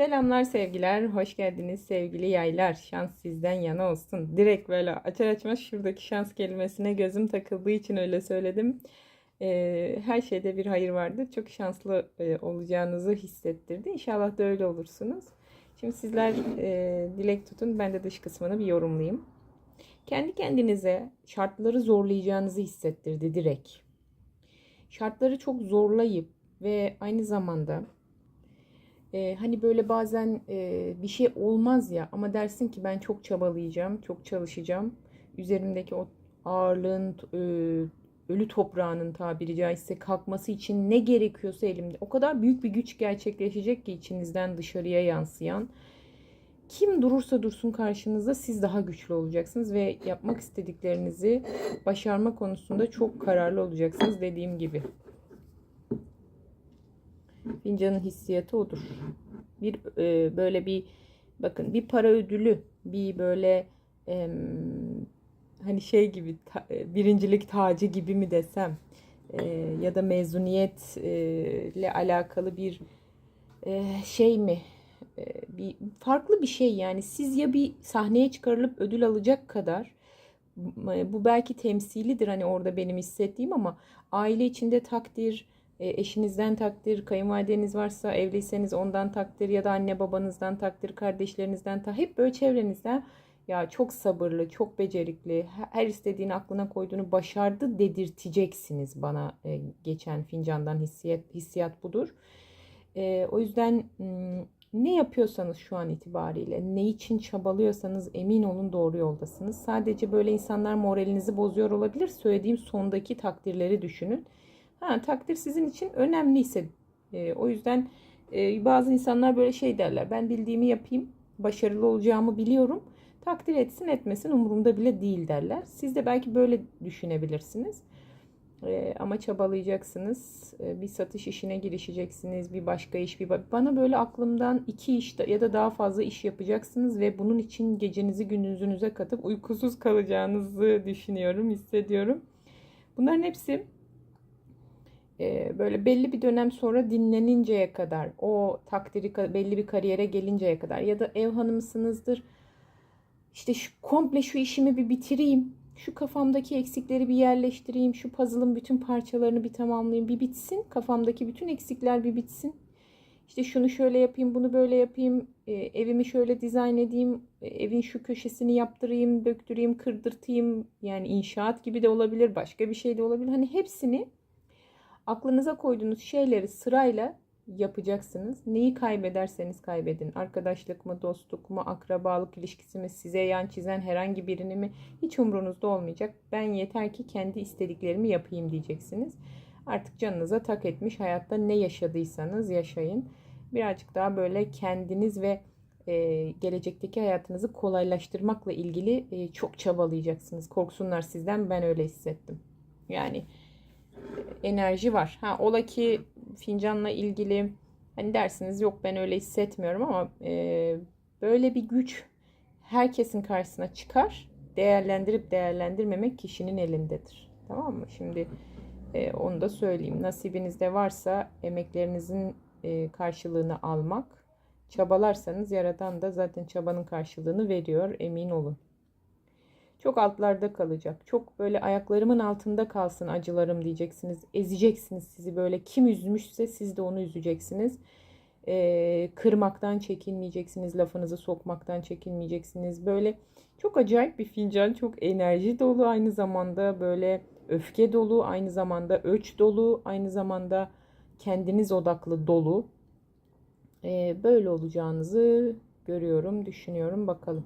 Selamlar sevgiler, hoş geldiniz sevgili yaylar. Şans sizden yana olsun. Direkt böyle açar açmaz şuradaki şans kelimesine gözüm takıldığı için öyle söyledim. Ee, her şeyde bir hayır vardır. Çok şanslı e, olacağınızı hissettirdi. İnşallah da öyle olursunuz. Şimdi sizler e, dilek tutun, ben de dış kısmını bir yorumlayayım. Kendi kendinize şartları zorlayacağınızı hissettirdi direkt. Şartları çok zorlayıp ve aynı zamanda e, hani böyle bazen e, bir şey olmaz ya ama dersin ki ben çok çabalayacağım, çok çalışacağım. Üzerimdeki o ağırlığın, e, ölü toprağının tabiri caizse kalkması için ne gerekiyorsa elimde. O kadar büyük bir güç gerçekleşecek ki içinizden dışarıya yansıyan. Kim durursa dursun karşınızda siz daha güçlü olacaksınız ve yapmak istediklerinizi başarma konusunda çok kararlı olacaksınız dediğim gibi. Fincanın hissiyatı odur. Bir e, böyle bir bakın bir para ödülü, bir böyle e, hani şey gibi ta, e, birincilik tacı gibi mi desem e, ya da mezuniyetle alakalı bir e, şey mi? E, bir farklı bir şey yani siz ya bir sahneye çıkarılıp ödül alacak kadar bu belki temsilidir hani orada benim hissettiğim ama aile içinde takdir, e, eşinizden takdir, kayınvalideniz varsa evliyseniz ondan takdir ya da anne babanızdan takdir, kardeşlerinizden takdir. Hep böyle çevrenizden ya çok sabırlı, çok becerikli, her istediğini aklına koyduğunu başardı dedirteceksiniz bana e, geçen fincandan hissiyat, hissiyat budur. E, o yüzden ne yapıyorsanız şu an itibariyle, ne için çabalıyorsanız emin olun doğru yoldasınız. Sadece böyle insanlar moralinizi bozuyor olabilir. Söylediğim sondaki takdirleri düşünün. Ha, takdir sizin için önemliyse e, o yüzden e, bazı insanlar böyle şey derler. Ben bildiğimi yapayım, başarılı olacağımı biliyorum. Takdir etsin etmesin umurumda bile değil derler. Siz de belki böyle düşünebilirsiniz. E, ama çabalayacaksınız. E, bir satış işine girişeceksiniz. Bir başka iş. bir Bana böyle aklımdan iki iş ya da daha fazla iş yapacaksınız ve bunun için gecenizi gündüzünüze katıp uykusuz kalacağınızı düşünüyorum, hissediyorum. Bunların hepsi böyle belli bir dönem sonra dinleninceye kadar, o takdiri belli bir kariyere gelinceye kadar ya da ev hanımısınızdır. İşte şu komple şu işimi bir bitireyim. Şu kafamdaki eksikleri bir yerleştireyim. Şu puzzle'ın bütün parçalarını bir tamamlayayım. Bir bitsin. Kafamdaki bütün eksikler bir bitsin. İşte şunu şöyle yapayım, bunu böyle yapayım. Evimi şöyle dizayn edeyim. Evin şu köşesini yaptırayım, döktüreyim, kırdırtayım. Yani inşaat gibi de olabilir, başka bir şey de olabilir. Hani hepsini aklınıza koyduğunuz şeyleri sırayla yapacaksınız. Neyi kaybederseniz kaybedin. Arkadaşlık mı, dostluk mu, akrabalık ilişkisi mi, size yan çizen herhangi birini mi hiç umrunuzda olmayacak. Ben yeter ki kendi istediklerimi yapayım diyeceksiniz. Artık canınıza tak etmiş hayatta ne yaşadıysanız yaşayın. Birazcık daha böyle kendiniz ve e, gelecekteki hayatınızı kolaylaştırmakla ilgili e, çok çabalayacaksınız. Korksunlar sizden ben öyle hissettim. Yani enerji var. Ha ola ki fincanla ilgili hani dersiniz yok ben öyle hissetmiyorum ama e, böyle bir güç herkesin karşısına çıkar. Değerlendirip değerlendirmemek kişinin elindedir. Tamam mı? Şimdi e, onu da söyleyeyim. Nasibinizde varsa emeklerinizin e, karşılığını almak. Çabalarsanız yaradan da zaten çabanın karşılığını veriyor. Emin olun. Çok altlarda kalacak. Çok böyle ayaklarımın altında kalsın acılarım diyeceksiniz. Ezeceksiniz sizi böyle. Kim üzmüşse siz de onu üzeceksiniz. Ee, kırmaktan çekinmeyeceksiniz. Lafınızı sokmaktan çekinmeyeceksiniz. Böyle çok acayip bir fincan. Çok enerji dolu aynı zamanda böyle öfke dolu. Aynı zamanda öç dolu. Aynı zamanda kendiniz odaklı dolu. Ee, böyle olacağınızı görüyorum, düşünüyorum. Bakalım.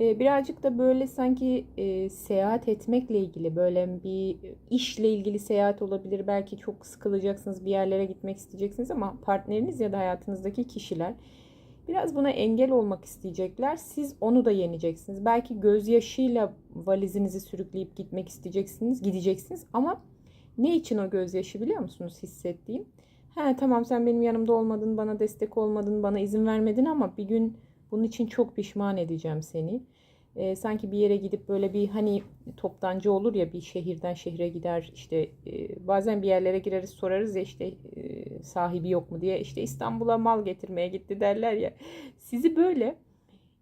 Ee, birazcık da böyle sanki e, seyahat etmekle ilgili böyle bir işle ilgili seyahat olabilir. Belki çok sıkılacaksınız bir yerlere gitmek isteyeceksiniz ama partneriniz ya da hayatınızdaki kişiler biraz buna engel olmak isteyecekler. Siz onu da yeneceksiniz. Belki gözyaşıyla valizinizi sürükleyip gitmek isteyeceksiniz, gideceksiniz ama ne için o gözyaşı biliyor musunuz hissettiğim? He tamam sen benim yanımda olmadın, bana destek olmadın, bana izin vermedin ama bir gün bunun için çok pişman edeceğim seni. e, sanki bir yere gidip böyle bir hani toptancı olur ya bir şehirden şehre gider işte e, bazen bir yerlere gireriz sorarız ya işte e, sahibi yok mu diye işte İstanbul'a mal getirmeye gitti derler ya sizi böyle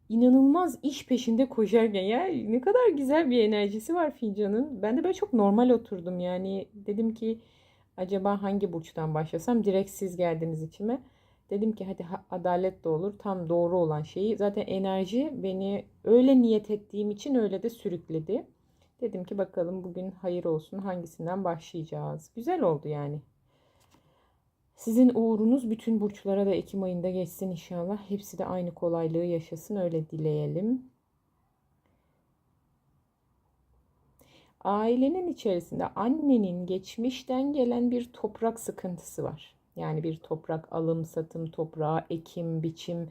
inanılmaz iş peşinde koşarken ya ne kadar güzel bir enerjisi var fincanın ben de böyle çok normal oturdum yani dedim ki acaba hangi burçtan başlasam direkt siz geldiniz içime. Dedim ki hadi adalet de olur. Tam doğru olan şeyi. Zaten enerji beni öyle niyet ettiğim için öyle de sürükledi. Dedim ki bakalım bugün hayır olsun hangisinden başlayacağız. Güzel oldu yani. Sizin uğrunuz bütün burçlara da Ekim ayında geçsin inşallah. Hepsi de aynı kolaylığı yaşasın öyle dileyelim. Ailenin içerisinde annenin geçmişten gelen bir toprak sıkıntısı var. Yani bir toprak alım, satım, toprağı, ekim, biçim.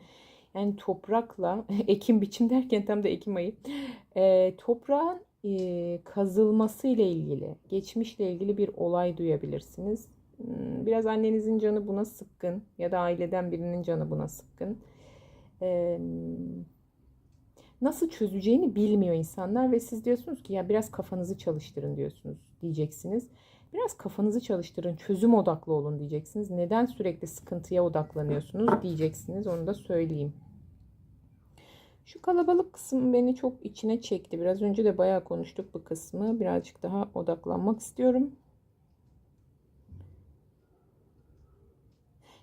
Yani toprakla, ekim, biçim derken tam da Ekim ayı. E, toprağın e, kazılması ile ilgili, geçmişle ilgili bir olay duyabilirsiniz. Hmm, biraz annenizin canı buna sıkkın ya da aileden birinin canı buna sıkkın. E, nasıl çözeceğini bilmiyor insanlar ve siz diyorsunuz ki ya biraz kafanızı çalıştırın diyorsunuz diyeceksiniz. Biraz kafanızı çalıştırın, çözüm odaklı olun diyeceksiniz. Neden sürekli sıkıntıya odaklanıyorsunuz diyeceksiniz. Onu da söyleyeyim. Şu kalabalık kısım beni çok içine çekti. Biraz önce de bayağı konuştuk bu kısmı. Birazcık daha odaklanmak istiyorum.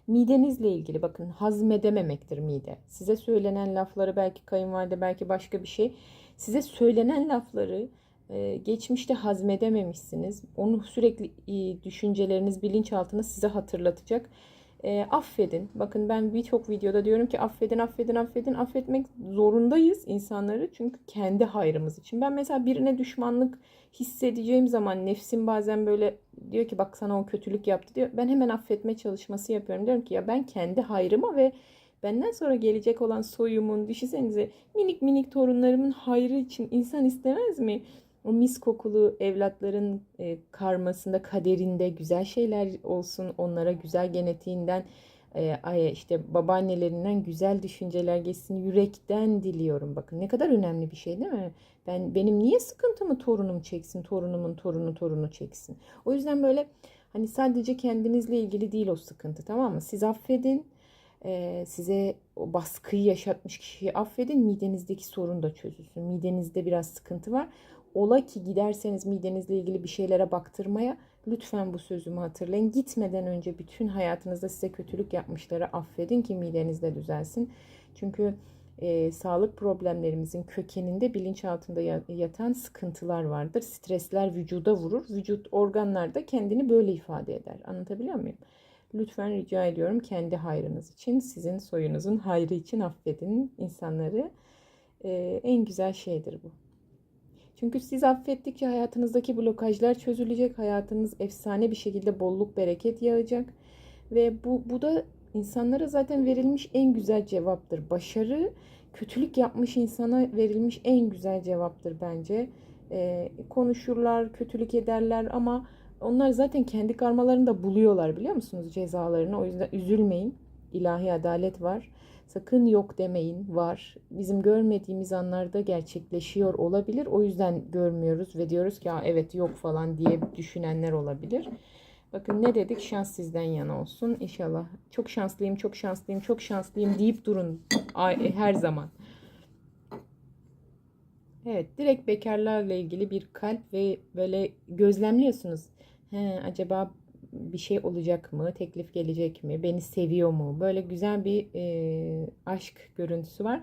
Midenizle ilgili bakın hazmedememektir mide. Size söylenen lafları belki kayınvalide belki başka bir şey. Size söylenen lafları e, geçmişte hazmedememişsiniz. Onu sürekli e, düşünceleriniz bilinçaltına size hatırlatacak. E, affedin. Bakın ben birçok videoda diyorum ki affedin, affedin, affedin. Affetmek zorundayız insanları. Çünkü kendi hayrımız için. Ben mesela birine düşmanlık hissedeceğim zaman nefsim bazen böyle diyor ki bak sana o kötülük yaptı diyor. Ben hemen affetme çalışması yapıyorum. Diyorum ki ya ben kendi hayrıma ve benden sonra gelecek olan soyumun düşünsenize minik minik torunlarımın hayrı için insan istemez mi? O mis kokulu evlatların e, karmasında, kaderinde güzel şeyler olsun, onlara güzel genetiğinden, e, işte babaannelerinden güzel düşünceler geçsin. Yürekten diliyorum. Bakın ne kadar önemli bir şey değil mi? Ben benim niye sıkıntımı torunum çeksin, torunumun torunu torunu çeksin. O yüzden böyle hani sadece kendinizle ilgili değil o sıkıntı tamam mı? Siz affedin. Ee, size o baskıyı yaşatmış kişiyi affedin. Midenizdeki sorun da çözülsün. Midenizde biraz sıkıntı var. Ola ki giderseniz midenizle ilgili bir şeylere baktırmaya lütfen bu sözümü hatırlayın. Gitmeden önce bütün hayatınızda size kötülük yapmışları affedin ki midenizde düzelsin. Çünkü e, sağlık problemlerimizin kökeninde bilinçaltında yatan sıkıntılar vardır. Stresler vücuda vurur. Vücut organlar da kendini böyle ifade eder. Anlatabiliyor muyum? Lütfen rica ediyorum kendi hayrınız için, sizin soyunuzun hayrı için affedin insanları. E, en güzel şeydir bu. Çünkü siz affettikçe hayatınızdaki blokajlar çözülecek. Hayatınız efsane bir şekilde bolluk bereket yağacak. Ve bu, bu da insanlara zaten verilmiş en güzel cevaptır. Başarı kötülük yapmış insana verilmiş en güzel cevaptır bence. Ee, konuşurlar, kötülük ederler ama onlar zaten kendi karmalarını da buluyorlar biliyor musunuz cezalarını. O yüzden üzülmeyin. İlahi adalet var. Sakın yok demeyin var. Bizim görmediğimiz anlarda gerçekleşiyor olabilir. O yüzden görmüyoruz ve diyoruz ki evet yok falan diye düşünenler olabilir. Bakın ne dedik? Şans sizden yana olsun. İnşallah. Çok şanslıyım, çok şanslıyım, çok şanslıyım deyip durun her zaman. Evet, direkt bekarlarla ilgili bir kalp ve böyle gözlemliyorsunuz. He, acaba bir şey olacak mı? Teklif gelecek mi? Beni seviyor mu? Böyle güzel bir e, aşk görüntüsü var.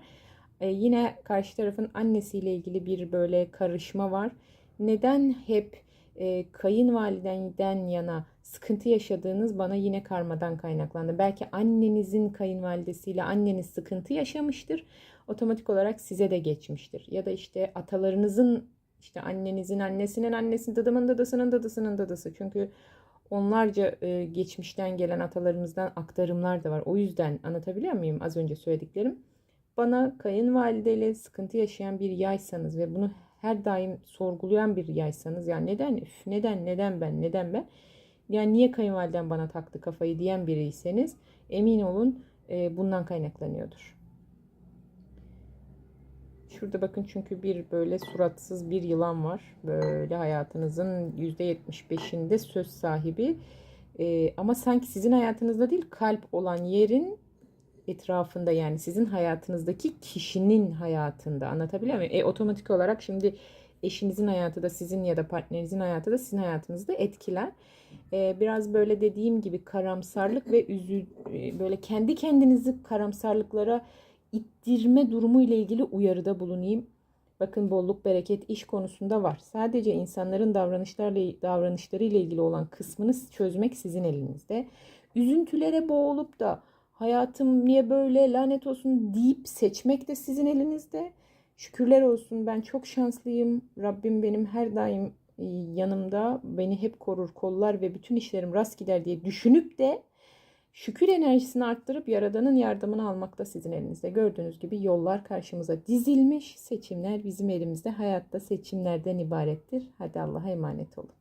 E, yine karşı tarafın annesiyle ilgili bir böyle karışma var. Neden hep e, kayınvalidenden yana sıkıntı yaşadığınız bana yine karmadan kaynaklandı. Belki annenizin kayınvalidesiyle anneniz sıkıntı yaşamıştır. Otomatik olarak size de geçmiştir. Ya da işte atalarınızın işte annenizin annesinin annesinin dadımın dadısının dadısının dadısı. Çünkü onlarca e, geçmişten gelen atalarımızdan aktarımlar da var. O yüzden anlatabiliyor muyum az önce söylediklerim? Bana kayınvalideyle sıkıntı yaşayan bir yaysanız ve bunu her daim sorgulayan bir yaysanız yani neden üf, neden neden ben neden ben yani niye kayınvaliden bana taktı kafayı diyen biriyseniz emin olun e, bundan kaynaklanıyordur. Şurada bakın çünkü bir böyle suratsız bir yılan var. Böyle hayatınızın %75'inde söz sahibi. Ee, ama sanki sizin hayatınızda değil kalp olan yerin etrafında yani sizin hayatınızdaki kişinin hayatında anlatabiliyor muyum? E, otomatik olarak şimdi eşinizin hayatı da sizin ya da partnerinizin hayatı da sizin hayatınızda etkiler. Ee, biraz böyle dediğim gibi karamsarlık ve üzü e, böyle kendi kendinizi karamsarlıklara ittirme durumu ile ilgili uyarıda bulunayım. Bakın bolluk bereket iş konusunda var. Sadece insanların davranışlarla davranışları ile ilgili olan kısmını çözmek sizin elinizde. Üzüntülere boğulup da hayatım niye böyle lanet olsun deyip seçmek de sizin elinizde. Şükürler olsun ben çok şanslıyım. Rabbim benim her daim e, yanımda beni hep korur, kollar ve bütün işlerim rast gider diye düşünüp de şükür enerjisini arttırıp Yaradan'ın yardımını almak da sizin elinizde. Gördüğünüz gibi yollar karşımıza dizilmiş. Seçimler bizim elimizde. Hayatta seçimlerden ibarettir. Hadi Allah'a emanet olun.